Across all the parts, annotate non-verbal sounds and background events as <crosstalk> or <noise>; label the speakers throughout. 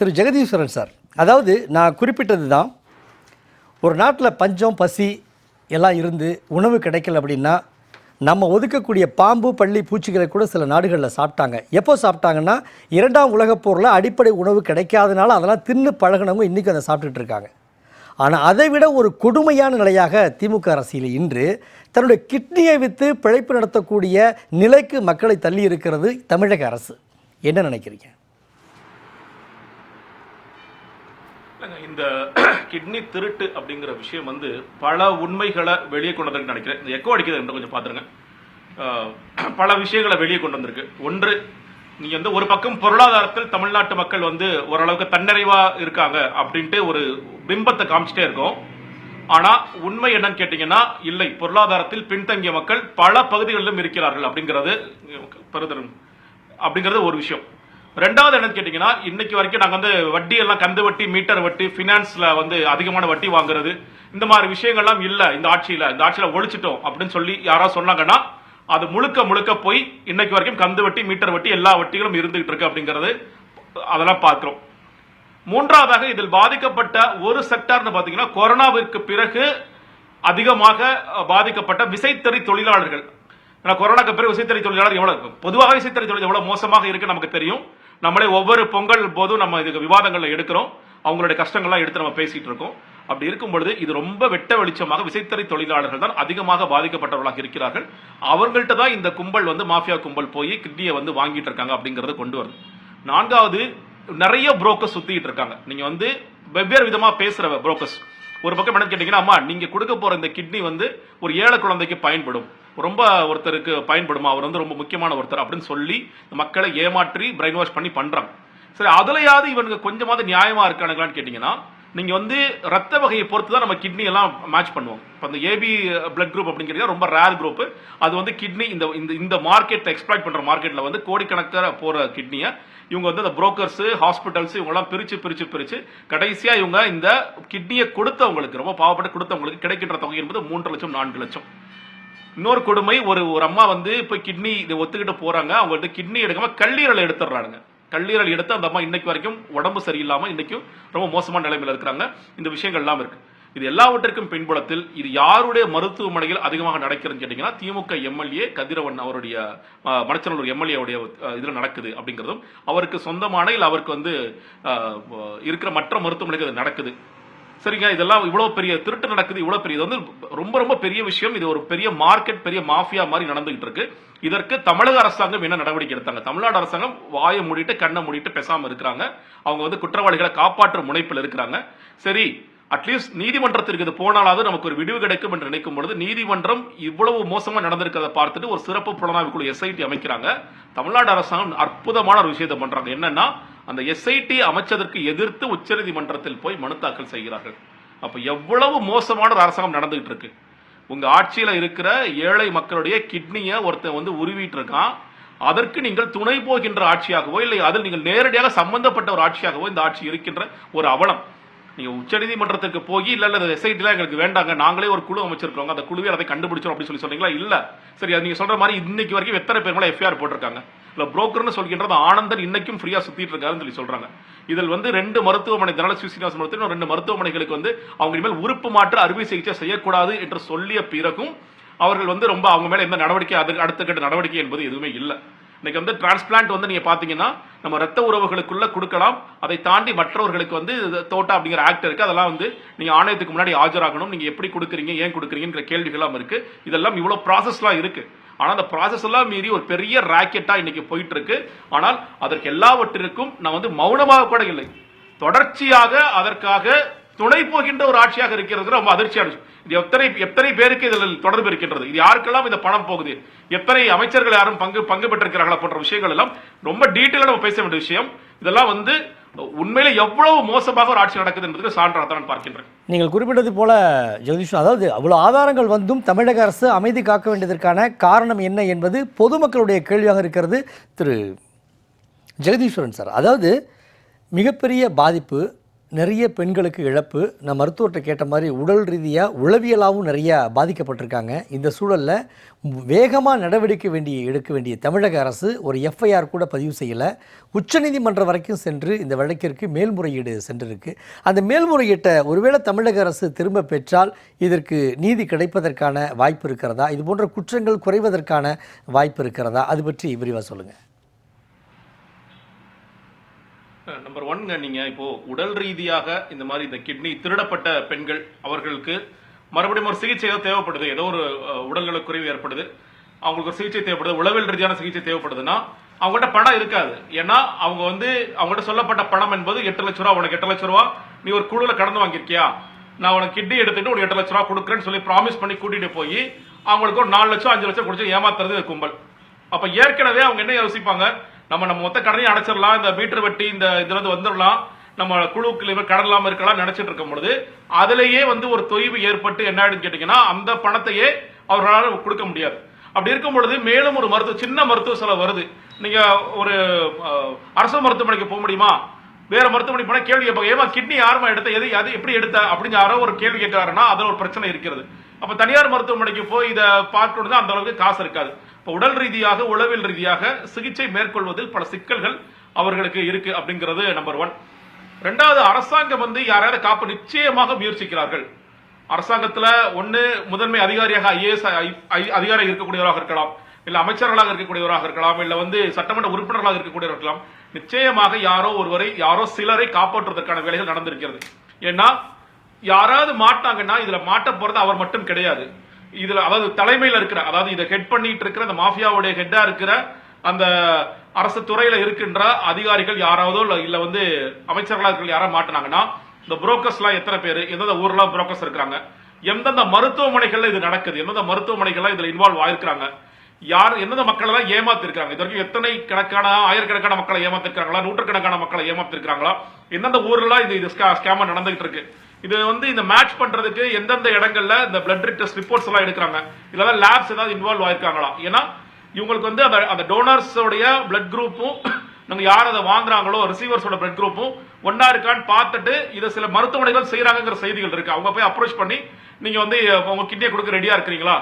Speaker 1: திரு Jegatheeswaran sir அதாவது நான் குறிப்பிட்டது தான் ஒரு நாட்டில் பஞ்சம் பசி எல்லாம் இருந்து உணவு கிடைக்கல அப்படின்னா நம்ம ஒதுக்கக்கூடிய பாம்பு பள்ளி பூச்சிகளை கூட சில நாடுகளில் சாப்பிட்டாங்க. எப்போ சாப்பிட்டாங்கன்னா இரண்டாம் உலகப் போரில் அடிப்படை உணவு கிடைக்காதனால அதெல்லாம் தின்னு பழகினவங்க இன்றைக்கும் அதை சாப்பிட்டுட்டு இருக்காங்க. ஆனால் அதை விட ஒரு கொடுமையான நிலையாக திமுக அரசியல் இன்று தன்னுடைய கிட்னியை விற்று பிழைப்பு நடத்தக்கூடிய நிலைக்கு மக்களை தள்ளி இருக்கிறது தமிழக அரசு. என்ன நினைக்கிறீங்க?
Speaker 2: இந்த <clears throat> கிட்னி திருட்டு அப்படிங்கிற விஷயம் வந்து பல உண்மைகளை வெளியே கொண்டு வந்திருக்கு நினைக்கிறேன். இந்த எக்கோ அடிக்கிறது கொஞ்சம் பார்த்துருங்க. <clears throat> பல விஷயங்களை வெளியே கொண்டு வந்திருக்கு. ஒன்று நீ வந்து ஒரு பக்கம் பொருளாதாரத்தில் தமிழ்நாட்டு மக்கள் வந்து ஓரளவுக்கு தன்னிறைவா இருக்காங்க அப்படின்ட்டு ஒரு பிம்பத்தை காமிச்சிட்டே இருக்கோம். ஆனா உண்மை என்னன்னு கேட்டீங்கன்னா இல்லை பொருளாதாரத்தில் பின்தங்கிய மக்கள் பல பகுதிகளிலும் இருக்கிறார்கள் அப்படிங்கிறது பெருதரும் அப்படிங்கிறது ஒரு விஷயம். ரெண்டாவது என்னன்னு கேட்டீங்கன்னா இன்னைக்கு வரைக்கும் நாங்கள் வந்து வட்டி எல்லாம் கந்து வட்டி மீட்டர் வட்டி ஃபினான்ஸில் வந்து அதிகமான வட்டி வாங்குறது இந்த மாதிரி விஷயங்கள்லாம் இல்லை இந்த ஆட்சியில். இந்த ஆட்சியில் ஒழிச்சிட்டோம் அப்படின்னு சொல்லி யாராவது சொன்னாங்கன்னா அது முழுக்க முழுக்க போய் இன்னைக்கு வரைக்கும் கந்து வட்டி மீட்டர் வட்டி எல்லா வட்டிகளும் இருந்துகிட்டு இருக்கு அப்படிங்கிறது அதெல்லாம் பார்க்குறோம். மூன்றாவதாக இதில் பாதிக்கப்பட்ட ஒரு செக்டார்னு பார்த்தீங்கன்னா கொரோனாவிற்கு பிறகு அதிகமாக பாதிக்கப்பட்ட விசைத்தறி தொழிலாளர்கள். ஏன்னா கொரோனாக்கு பிறகு விசைத்தறி தொழிலாளர் எவ்வளவு பொதுவாக விசைத்தறி தொழில் எவ்வளோ மோசமாக இருக்குன்னு நமக்கு தெரியும். நம்மளே ஒவ்வொரு பொங்கல் போதும் நம்ம இதுக்கு விவாதங்களில் எடுக்கிறோம். அவங்களுடைய கஷ்டங்கள்லாம் எடுத்து நம்ம பேசிட்டு இருக்கோம். அப்படி இருக்கும் பொழுது இது ரொம்ப வெட்ட வெளிச்சமாக விசைத்தறி தொழிலாளர்கள் தான் அதிகமாக பாதிக்கப்பட்டவர்களாக இருக்கிறார்கள். அவர்கள்ட்ட தான் இந்த கும்பல் வந்து மாஃபியா கும்பல் போய் கிட்னியை வந்து வாங்கிட்டு இருக்காங்க அப்படிங்கறத கொண்டு வருது நான்காவது நிறைய புரோக்கர்ஸ் சுத்திட்டு இருக்காங்க. நீங்க வந்து வெவ்வேறு விதமா பேசுற புரோக்கர்ஸ் ஒரு பக்கம் என்ன கேட்டீங்கன்னா அம்மா நீங்க கொடுக்க போற இந்த கிட்னி வந்து ஒரு ஏழை குழந்தைக்கு பயன்படும். ரொம்ப ஒருத்தருக்கு பயன்படுமா? அவர் வந்து ரொம்ப முக்கியமான ஒருத்தர் அப்படின்னு சொல்லி மக்களை ஏமாற்றி பிரெயின் வாஷ் பண்ணி பண்றாங்க. சரி அதுலயாவது இவனுக்கு கொஞ்சமாவது நியாயமா இருக்கானுங்களான்னு கேட்டீங்கன்னா நீங்க வந்து ரத்த வகையை பொறுத்து தான் நம்ம கிட்னி எல்லாம் மேட்ச் பண்ணுவோம். இப்போ அந்த ஏபி பிளட் குரூப் அப்படிங்கிறது ரொம்ப ரேர் குரூப் அது வந்து கிட்னி இந்த இந்த இந்த மார்க்கெட் எக்ஸ்ப்ளாய்ட் பண்ற மார்க்கெட்ல வந்து கோடிக்கணக்கான போற கிட்னியை இவங்க வந்து அந்த புரோக்கர்ஸ் ஹாஸ்பிட்டல்ஸ் இவங்கெல்லாம் பிரிச்சு பிரிச்சு பிரிச்சு கடைசியா இவங்க இந்த கிட்னியை கொடுத்தவங்களுக்கு ரொம்ப பாவப்பட்டு கொடுத்தவங்களுக்கு கிடைக்கின்ற தொகை என்பது மூன்று லட்சம் நான்கு லட்சம். இன்னொரு கொடுமை ஒரு ஒரு அம்மா வந்து இப்போ கிட்னி இதை ஒத்துக்கிட்டு போறாங்க. அவங்கள்ட்ட கிட்னி எடுக்காம கல்லீரலை எடுத்துடுறாங்க கல்லீரல் எடுத்து அந்த அம்மா இன்னைக்கு வரைக்கும் உடம்பு சரியில்லாமல் இன்னைக்கும் ரொம்ப மோசமான நிலைமையில இருக்கிறாங்க. இந்த விஷயங்கள் எல்லாம் இருக்கு. இது எல்லாவற்றிற்கும் பின்புலத்தில் இது யாருடைய மருத்துவமனையில் அதிகமாக நடக்கிறதுன்னு கேட்டீங்கன்னா திமுக எம்எல்ஏ கதிரவன் அவருடைய அஹ், மணச்சநல்லூர் எம்எல்ஏ உடைய நடக்குது அப்படிங்கிறதும் அவருக்கு சொந்தமான இல்லை அவருக்கு வந்து இருக்கிற மற்ற மருத்துவமனைக்கு அது நடக்குது. சரிங்க இதெல்லாம் இவ்வளவு பெரிய திருட்டு நடக்குது இவ்வளவு பெரிய இது வந்து ரொம்ப ரொம்ப பெரிய விஷயம். இது ஒரு பெரிய மார்க்கெட் பெரிய மாஃபியா மாதிரி நடந்துகிட்டு இருக்கு இதற்கு தமிழக அரசாங்கம் என்ன நடவடிக்கை எடுத்தாங்க? தமிழ்நாடு அரசாங்கம் வாயை மூடிட்டு கண்ணை மூடிட்டு பேசாம இருக்கிறாங்க. அவங்க வந்து குற்றவாளிகளை காப்பாற்றும் முனைப்பில் இருக்கிறாங்க. சரி அட்லீஸ்ட் நீதிமன்றத்திற்கு இது போனாலாவது நமக்கு ஒரு விடிவு கிடைக்கும் என்று நினைக்கும் பொழுது நீதிமன்றம் இவ்வளவு மோசமா நடந்திருக்கிறத பார்த்துட்டு ஒரு சிறப்பு புலனாய்வு குழு எஸ்ஐடி அமைக்கிறாங்க. தமிழ்நாடு அரசாங்கம் அற்புதமான ஒரு விஷயத்தை பண்றாங்க. என்னன்னா அந்த எஸ்ஐடி அமைச்சதற்கு எதிர்த்து உச்சநீதிமன்றத்தில் போய் மனு தாக்கல் செய்கிறார்கள். அப்போ எவ்வளவு மோசமான ஒரு அரசாங்கம் நடந்துகிட்டு இருக்கு. உங்கள் ஆட்சியில் இருக்கிற ஏழை மக்களுடைய கிட்னியை ஒருத்தன் வந்து உருவிட்டு இருக்கான் அதற்கு நீங்கள் துணை போகின்ற ஆட்சியாகவோ இல்லை அதில் நீங்கள் நேரடியாக சம்பந்தப்பட்ட ஒரு ஆட்சியாகவோ இந்த ஆட்சி இருக்கின்ற ஒரு அவலம். நீங்கள் உச்சநீதிமன்றத்துக்கு போய் இல்லை இல்லை எஸ்ஐடிலாம் எங்களுக்கு வேண்டாங்க. நாங்களே ஒரு குழு அமைச்சிருக்கோங்க அந்த குழுவே அதை கண்டுபிடிச்சோம் அப்படின்னு சொல்லி சொன்னீங்களா? இல்லை. சரி அது நீங்கள் சொல்கிற மாதிரி இன்னைக்கு வரைக்கும் எத்தனை பேர் மேல எஃப்ஐஆர் போட்டிருக்காங்க? இல்லை புரோக்கர்னு சொல்கின்றது ஆனந்தன் இன்னைக்கும் ஃப்ரீயாக சுற்றிட்டு இருக்காருன்னு சொல்லி சொல்கிறாங்க இதில் வந்து ரெண்டு மருத்துவமனை தனலட்சுமி சீனிவாசன் மருத்துவம் ரெண்டு மருத்துவமனைகளுக்கு வந்து அவங்க இனிமேல் உறுப்பு மாற்று அறுவை சிகிச்சை செய்யக்கூடாது என்று சொல்லிய பிறகும் அவர்கள் வந்து ரொம்ப அவங்க மேலே எந்த நடவடிக்கை அது அடுத்த கட்ட நடவடிக்கை என்பது எதுவுமே இல்லை. இன்னைக்கு வந்து டிரான்ஸ்பிளான்ட் வந்து நீங்க பாத்தீங்கன்னா நம்ம ரத்த உறவுகளுக்குள்ள கொடுக்கலாம். அதை தாண்டி மற்றவர்களுக்கு வந்து இது தோட்டா அப்படிங்கிற ஆக்ட் இருக்கு. அதெல்லாம் வந்து நீங்க ஆணையத்துக்கு முன்னாடி ஆஜராகணும். நீங்க எப்படி கொடுக்குறீங்க ஏன் கொடுக்குறீங்கிற கேள்விகள்லாம் இருக்கு. இதெல்லாம் இவ்வளவு ப்ராசஸ்லாம் இருக்கு. ஆனால் அந்த ப்ராசஸ் எல்லாம் மீறி ஒரு பெரிய ராக்கெட்டாக இன்னைக்கு போயிட்டு இருக்கு ஆனால் அதற்கு எல்லாவற்றிற்கும் நான் வந்து மௌனமாக கூட இல்லை. தொடர்ச்சியாக அதற்காக துணை போகின்ற ஒரு ஆட்சியாக இருக்கிறது ரொம்ப அதிர்ச்சியான விஷயம். இது எத்தனை எத்தனை பேருக்கு இதில் தொடர்பு இருக்கின்றது? இது யாருக்கெல்லாம் இந்த பணம் போகுது? எத்தனை அமைச்சர்கள் யாரும் பங்கு பங்கு பெற்றிருக்கிறார்களா போன்ற விஷயங்கள் எல்லாம் ரொம்ப டீட்டெயிலாக நம்ம பேச வேண்டிய விஷயம். இதெல்லாம் வந்து உண்மையில எவ்வளவு மோசமாக ஒரு ஆட்சி நடக்குது என்பதற்கு சான்றாக தான் நான் பார்க்கின்றேன்.
Speaker 1: நீங்கள் குறிப்பிட்டது போல ஜெகதீஷ் அதாவது அவ்வளோ ஆதாரங்கள் வந்தும் தமிழக அரசு அமைதி காக்க வேண்டியதற்கான காரணம் என்ன என்பது பொதுமக்களுடைய கேள்வியாக இருக்கிறது திரு. ஜெகதீஸ்வரன் சார். அதாவது மிகப்பெரிய பாதிப்பு நிறைய பெண்களுக்கு இழப்பு. நான் மருத்துவர்கிட்ட கேட்ட மாதிரி உடல் ரீதியாக உளவியலாகவும் நிறையா பாதிக்கப்பட்டிருக்காங்க. இந்த சூழலில் வேகமாக நடவடிக்கை வேண்டிய எடுக்க வேண்டிய தமிழக அரசு ஒரு எஃப்ஐஆர் கூட பதிவு செய்யலை. உச்சநீதிமன்றம் வரைக்கும் சென்று இந்த வழக்கிற்கு மேல்முறையீடு சென்றிருக்கு. அந்த மேல்முறையீட்டை ஒருவேளை தமிழக அரசு திரும்ப பெற்றால் இதற்கு நீதி கிடைப்பதற்கான வாய்ப்பு இருக்கிறதா? இது போன்ற குற்றங்கள் குறைவதற்கான வாய்ப்பு இருக்கிறதா? அது பற்றி விரிவாக சொல்லுங்கள்
Speaker 2: நம்பர் ஒன்ங்க நீங்க இப்போ உடல் ரீதியாக இந்த மாதிரி இந்த கிட்னி திருடப்பட்ட பெண்கள் அவர்களுக்கு மறுபடியும் ஒரு சிகிச்சை ஏதோ தேவைப்படுது. ஏதோ ஒரு உடல்நல குறைவு ஏற்படுது. அவங்களுக்கு ஒரு சிகிச்சை தேவைப்படுது. உளவியல் ரீதியான சிகிச்சை தேவைப்படுதுன்னா அவங்ககிட்ட பணம் இருக்காது. ஏன்னா அவங்க வந்து அவங்ககிட்ட சொல்லப்பட்ட பணம் என்பது எட்டு லட்ச ரூபா. உனக்கு எட்டு லட்ச ரூபா நீ ஒரு குழுல கடந்து வாங்கியிருக்கியா? நான் உனக்கு கிட்னி எடுத்துட்டு உனக்கு எட்டு லட்ச ரூபா கொடுக்குறேன்னு சொல்லி ப்ராமிஸ் பண்ணி கூட்டிட்டு போய் அவங்களுக்கு ஒரு நாலு லட்சம் அஞ்சு லட்சம் கொடுத்து ஏமாத்துறது கும்பல். அப்ப ஏற்கனவே அவங்க என்ன யோசிப்பாங்க? நம்ம நம்ம மொத்த கடனையும் அடைச்சிடலாம் இந்த மீட்டர் வட்டி இந்த இதுல இருந்து வந்துடலாம் நம்ம குழுவுக்கு கடன் இல்லாமல் இருக்கலாம் நினைச்சிட்டு இருக்கும் பொழுது அதுலேயே வந்து ஒரு தொய்வு ஏற்பட்டு என்ன ஆயிடுன்னு கேட்டீங்கன்னா அந்த பணத்தையே அவர்களால் கொடுக்க முடியாது. அப்படி இருக்கும் பொழுது மேலும் ஒரு மருத்துவ சின்ன மருத்துவ செலவு வருது. நீங்க ஒரு அரசு மருத்துவமனைக்கு போக முடியுமா? வேற மருத்துவமனை போனால் கேள்வி கேட்பாங்க ஏமா கிட்னி யாருமா எடுத்த? எது அது எப்படி எடுத்த? அப்படின்னு யாரோ ஒரு கேள்வி கேட்கிறாருன்னா அதில் ஒரு பிரச்சனை இருக்கிறது. அப்போ தனியார் மருத்துவமனைக்கு போய் இதை பார்க்கணும்னா அந்த அளவுக்கு காசு இருக்காது. இப்போ உடல் ரீதியாக உளவியல் ரீதியாக சிகிச்சை மேற்கொள்வதில் பல சிக்கல்கள் அவர்களுக்கு இருக்கு அப்படிங்கிறது நம்பர் ஒன் ரெண்டாவது அரசாங்கம் வந்து யாரையாவது காப்ப நிச்சயமாக முயற்சிக்கிறார்கள். அரசாங்கத்தில் ஒன்று முதன்மை அதிகாரியாக ஐஏஎஸ் அதிகாரி இருக்கக்கூடியவராக இருக்கலாம். இல்லை அமைச்சர்களாக இருக்கக்கூடியவராக இருக்கலாம். இல்லை வந்து சட்டமன்ற உறுப்பினர்களாக இருக்கக்கூடியவராக இருக்கலாம். நிச்சயமாக யாரோ ஒருவரை யாரோ சிலரை காப்பாற்றுவதற்கான வேலைகள் நடந்திருக்கிறது. ஏன்னா யாராவது மாட்டாங்கன்னா இதில் மாட்ட போகிறது அவர் மட்டும் கிடையாது. இதுல அதாவது தலைமையில் இருக்கிற அதாவது இதை ஹெட் பண்ணிட்டு இருக்கிற அந்த மாஃபியாவுடைய ஹெட்டா இருக்கிற அந்த அரசு துறையில இருக்கின்ற அதிகாரிகள் யாராவதோ இல்ல இல்ல வந்து அமைச்சர்களா இருக்கிற யாராவது மாட்டினாங்கன்னா இந்த புரோக்கர்ஸ்லாம் எத்தனை பேர்? எந்தெந்த ஊர்லாம் புரோக்கர்ஸ் இருக்காங்க? எந்தெந்த மருத்துவமனைகள்ல இது நடக்குது? எந்தெந்த மருத்துவமனைகள்லாம் இதுல இன்வால்வ் ஆயிருக்கிறாங்க? யார் எந்தெந்த மக்களை தான் ஏமாத்திருக்காங்க இது வரைக்கும் எத்தனை கணக்கான ஆயிரக்கணக்கான மக்களை ஏமாத்திருக்காங்களா நூற்றுக்கணக்கான மக்களை ஏமாத்திருக்காங்களா எந்தெந்த ஊர்லாம் இது இது ஸ்கேம் நடந்துகிட்டு இருக்கு. இது வந்து இந்த மேட்ச் பண்றதுக்கு எந்தெந்த இடங்கள்ல இந்த பிளட் டெஸ்ட் ரிப்போர்ட்ஸ் எல்லாம் எடுக்கிறாங்க? இல்லாத லேப்ஸ் ஏதாவது இன்வால்வ் ஆயிருக்காங்களா? ஏன்னா இவங்களுக்கு வந்து அந்த அந்த டோனர்ஸோடைய பிளட் குரூப்பும் நாங்க யார் அதை வாங்குறாங்களோ ரிசீவர்ஸோட பிளட் குரூப்பும் ஒன்னா இருக்கான்னு பார்த்துட்டு இதை சில மருத்துவமனைகள் செய்யறாங்கிற செய்திகள் இருக்கு. அவங்க போய் அப்ரோச் பண்ணி நீங்க வந்து உங்க கிட்னியை கொடுக்க ரெடியா இருக்கிறீங்களா?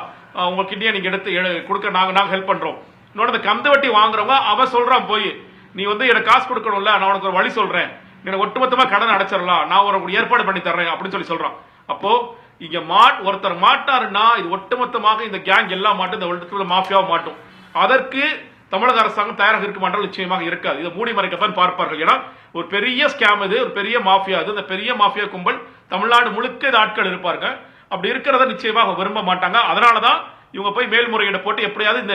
Speaker 2: உங்க கிட்னியை நீங்க எடுத்து கொடுக்க நாங்க நாங்க ஹெல்ப் பண்றோம். இன்னொன்று அந்த கந்து வட்டி வாங்குறவங்க அவன் சொல்றான் போய் நீ வந்து எனக்கு காசு கொடுக்கணும்ல நான் உனக்கு ஒரு வழி சொல்றேன். எனக்கு ஒட்டுமொத்தமா கடன் அடைச்சிடலாம். நான் ஒரு ஏற்பாடு பண்ணி தர்றேன் அப்படின்னு சொல்லி சொல்றான். அப்போ இங்க மாட் ஒருத்தர் மாட்டாருன்னா இது ஒட்டுமொத்தமாக இந்த கேங் எல்லாம் மாட்டும் இந்த உலகத்துல மாஃபியாவும் மாட்டும். அதற்கு தமிழக அரசாங்கம் தயாராக இருக்க மாட்டால் நிச்சயமாக இருக்காது. இதை மூடி மறைக்கத்தான் பார்ப்பார்கள். ஏன்னா ஒரு பெரிய ஸ்கேம் இது ஒரு பெரிய மாஃபியா இது. இந்த பெரிய மாஃபியா கும்பல் தமிழ்நாடு முழுக்க இந்த ஆட்கள் இருப்பார்கள். அப்படி இருக்கிறத நிச்சயமாக விரும்ப மாட்டாங்க. அதனாலதான் இவங்க போய் மேல்முறையீடு போட்டு எப்படியாவது இந்த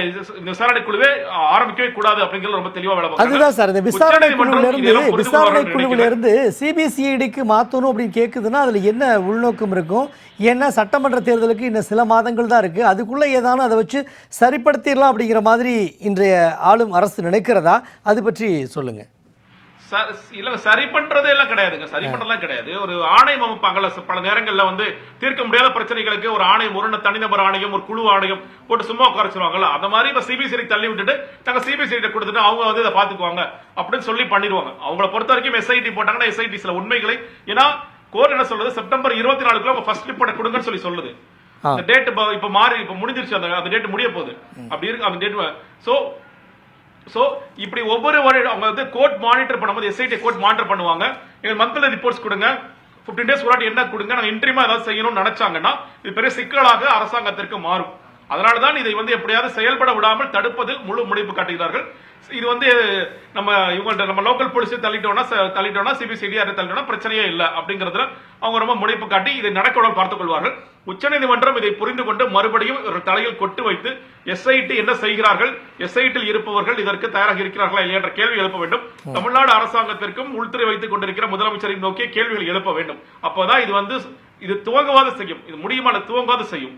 Speaker 2: விசாரணை குழுவே ஆரம்பிக்கவே கூடாது அப்படிங்கிறது ரொம்ப தெளிவா வேலை.
Speaker 1: அதுதான் சார் இந்த விசாரணை
Speaker 2: உச்சநீதிமன்றம்
Speaker 1: குழுவில இருந்து
Speaker 2: இதெல்லாம் புரிந்து
Speaker 1: விசாரணை
Speaker 2: கொள்வார்கள்
Speaker 1: குழுவில
Speaker 2: நினைக்கிறேன்.
Speaker 1: இருந்து சிபிசிஐடிக்கு மாத்தணும் அப்படின்னு கேக்குதுன்னா அதுல என்ன உள்நோக்கம் இருக்கும் ஏன்னா சட்டமன்ற தேர்தலுக்கு இன்னும் சில மாதங்கள் தான் இருக்கு அதுக்குள்ள ஏதானும் அதை வச்சு சரிப்படுத்திடலாம் அப்படிங்கிற மாதிரி இன்றைய ஆளும் அரசு நினைக்கிறதா அது பற்றி சொல்லுங்க
Speaker 2: ச- இல்ல சரி பண்றதே எல்லாம் கிடையாதுங்க. சரி பண்றதெல்லாம் கிடையாது. ஒரு ஆணையம் அமைப்பாங்கல்ல பல நேரங்கள்ல வந்து தீர்க்க முடியாத பிரச்சனைகளுக்கு ஒரு ஆணையம் ஒரு தனிநபர் ஆணையம் ஒரு குழு ஆணையம் போட்டு சும்மா உட்காரச்சுவாங்கல்ல அந்த மாதிரி இப்ப சிபிசிஐ தள்ளி விட்டுட்டு நாங்க சிபிசிஐ கொடுத்துட்டு அவங்க வந்து இதை பாத்துக்குவாங்க அப்படின்னு சொல்லி பண்ணிடுவாங்க. அவங்கள பொறுத்த வரைக்கும் எஸ்ஐடி போட்டாங்கன்னா எஸ்ஐடி சில உண்மைகளை ஏன்னா கோர்ட் என்ன சொல்றது? செப்டம்பர் இருபத்தி நாலுக்குள்ள உங்க ஃபர்ஸ்ட் ரிப்போர்ட் கொடுங்கன்னு சொல்லி சொல்லுது. டேட் இப்ப மாறி இப்ப முடிஞ்சிருச்சு அந்த டேட் முடிய போகுது. அப்படி இருக்கு அந்த டேட் சோ ஸோ இப்படி ஒவ்வொரு வருடம் அவங்க வந்து கோர்ட் மானிட்டர் பண்ணும்போது எஸ்ஐடி கோர்ட் மானிட்டர் பண்ணுவாங்க. எங்கள் மந்த்லி ரிப்போர்ட்ஸ் கொடுங்க. 15 டேஸ் முன்னாடி என்ன கொடுங்க. நாங்கள் இன்ட்ரீமா ஏதாவது செய்யணும்னு நினைச்சாங்கன்னா இது பெரிய சிக்கலாக அரசாங்கத்திற்கு மாறும். அதனாலதான் இதை வந்து எப்படியாவது செயல்பட விடாமல் தடுப்பதில் முழு முனைப்பு காட்டுகிறார்கள். இது வந்து நம்ம இவங்கள்ட்ட நம்ம லோக்கல் போலீஸ் தள்ளிட்டோம்னா தள்ளிட்டோம்னா சிபிசிடி யாரை தள்ளிட்டோம்னா பிரச்சனையே இல்லை அப்படிங்கறதுல அவங்க ரொம்ப முனைப்பு காட்டி இதை நடக்கவிடாமல் பார்த்துக் கொள்வார்கள். உச்சநீதிமன்றம் இதை புரிந்து கொண்டு மறுபடியும் தலையில் கொட்டு வைத்து எஸ்ஐடி என்ன செய்கிறார்கள் எஸ்ஐடியில் இருப்பவர்கள் இதற்கு தயாராக இருக்கிறார்களா இல்லையா என்ற கேள்வி எழுப்ப வேண்டும். தமிழ்நாடு அரசாங்கத்திற்கும் உள்துறை வைத்துக் கொண்டிருக்கிற முதலமைச்சரை நோக்கிய கேள்விகள் எழுப்ப வேண்டும். அப்போதான் இது வந்து இது துவங்கவாத செய்யும். இது முடியுமான துவங்காத செய்யும்?